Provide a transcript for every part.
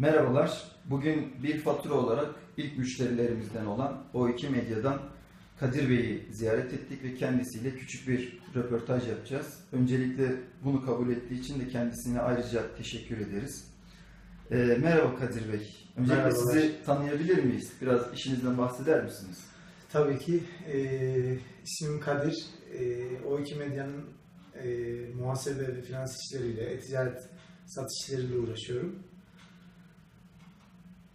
Merhabalar. Bugün bir fatura olarak ilk müşterilerimizden olan O2 Medya'dan Kadir Bey'i ziyaret ettik ve kendisiyle küçük bir röportaj yapacağız. Öncelikle bunu kabul ettiği için de kendisine ayrıca teşekkür ederiz. Ee, merhaba Kadir Bey. Öncelikle Merhabalar. sizi tanıyabilir miyiz? Biraz işinizden bahseder misiniz? Tabii ki. E, ismim Kadir. E, O2 Medya'nın e, muhasebe ve finans işleriyle, e-ticaret satışlarıyla uğraşıyorum.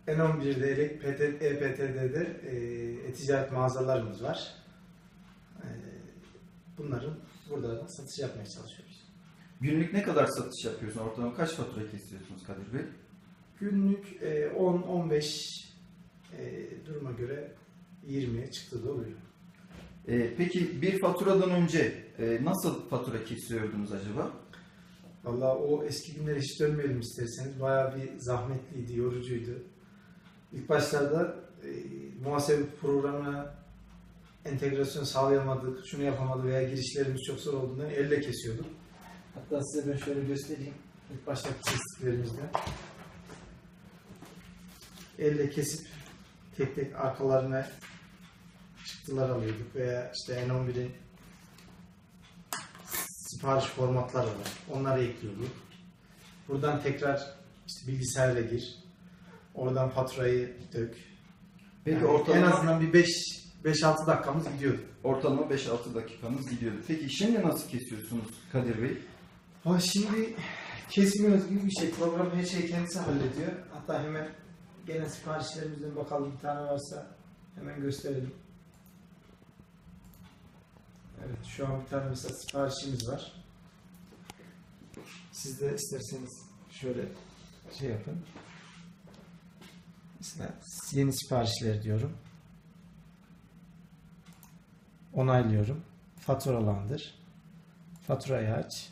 N11'de, elek- PT, EPT'de de e, e-ticaret mağazalarımız var. E, bunların burada satış yapmaya çalışıyoruz. Günlük ne kadar satış yapıyorsunuz? Ortalama kaç fatura kesiyorsunuz Kadir Bey? Günlük e, 10-15 e, duruma göre 20'ye çıktığı da oluyor. Peki bir faturadan önce e, nasıl fatura kesiyordunuz acaba? Valla o eski günlere hiç dönmeyelim isterseniz. Bayağı bir zahmetliydi, yorucuydu. İlk başlarda e, muhasebe programına entegrasyon sağlayamadık, şunu yapamadık veya girişlerimiz çok zor olduğundan elle kesiyorduk. Hatta size ben şöyle göstereyim. İlk baştaki kestiklerimizde. Elle kesip tek tek arkalarına çıktılar alıyorduk veya işte N11'in sipariş formatları var. Onları ekliyorduk. Buradan tekrar işte bilgisayarla gir. Oradan faturayı dök. Peki Yani ortalama en azından bir 5 5-6 dakikamız gidiyordu. Ortalama 5-6 dakikanız gidiyordu. Peki şimdi nasıl kesiyorsunuz Kadir Bey? Ha şimdi kesmiyoruz gibi bir şey. Program her şeyi kendisi hallediyor. Hatta hemen gene siparişlerimizden bakalım bir tane varsa hemen gösterelim. Evet şu an bir tane mesela siparişimiz var. Siz de isterseniz şöyle şey yapın. Mesela yeni siparişler diyorum. Onaylıyorum. Faturalandır. Faturayı aç.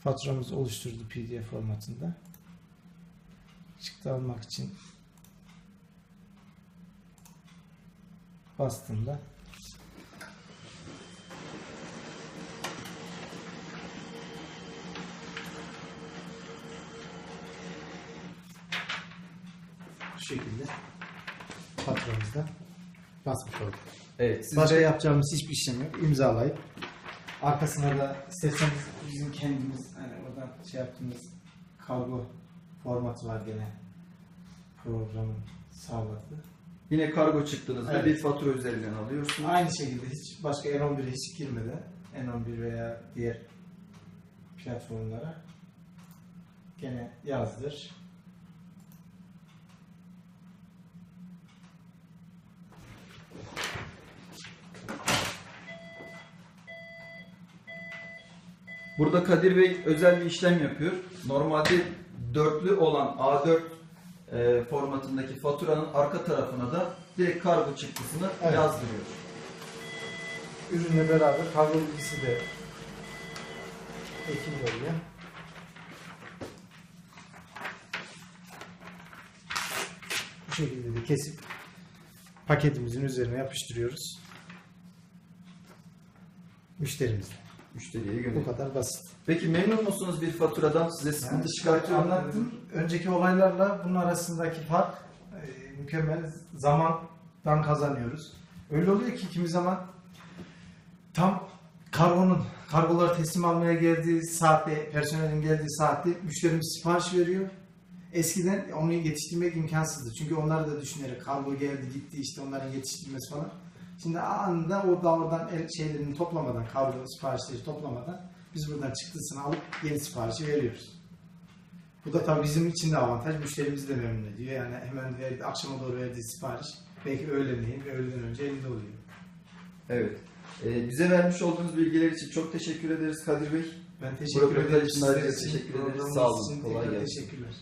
Faturamızı oluşturdu PDF formatında. Çıktı almak için bastığımda bu şekilde faturamızda basmış olduk. Evet. Siz Başka de- yapacağımız hiçbir işlem yok. İmzalayıp arkasına da isterseniz bizim kendimiz hani oradan şey yaptığımız kargo formatı var gene programın sağladığı. yine kargo çıktığınızda Evet. bir fatura üzerinden alıyorsunuz. Aynı şekilde hiç başka N11'e hiç girmeden N11 veya diğer platformlara gene yazdır. Burada Kadir Bey özel bir işlem yapıyor. Normalde dörtlü olan A4 e, formatındaki faturanın arka tarafına da direkt kargo çıktısını Evet. yazdırıyor. Ürünle beraber kargo bilgisi de ekili oluyor. Bu şekilde de kesip paketimizin üzerine yapıştırıyoruz. Müşterimize. Müşteriye Bu gönderiyor. kadar basit. Peki memnun musunuz bir faturadan? Size sıkıntı Yani çıkartıyor anlattım. Önceki olaylarla bunun arasındaki fark e, mükemmel zamandan kazanıyoruz. Öyle oluyor ki kimi zaman tam kargonun kargoları teslim almaya geldiği saatte, personelin geldiği saatte müşterimiz sipariş veriyor. Eskiden onu yetiştirmek imkansızdı. Çünkü onları da düşünerek kargo geldi gitti işte onların yetiştirilmesi falan. Şimdi anında o da oradan el şeylerini toplamadan, kargo siparişleri toplamadan biz buradan çıktısını alıp yeni siparişi veriyoruz. Bu da tabii bizim için de avantaj. Müşterimizi de memnun ediyor. Yani hemen verdi, akşama doğru verdiği sipariş belki öğlenleyin ve öğleden önce elinde oluyor. Evet. E, bize vermiş olduğunuz bilgiler için çok teşekkür ederiz Kadir Bey. Ben teşekkür ederim. için teşekkür ederiz. Sağ olun. Kolay gelsin. Teşekkürler.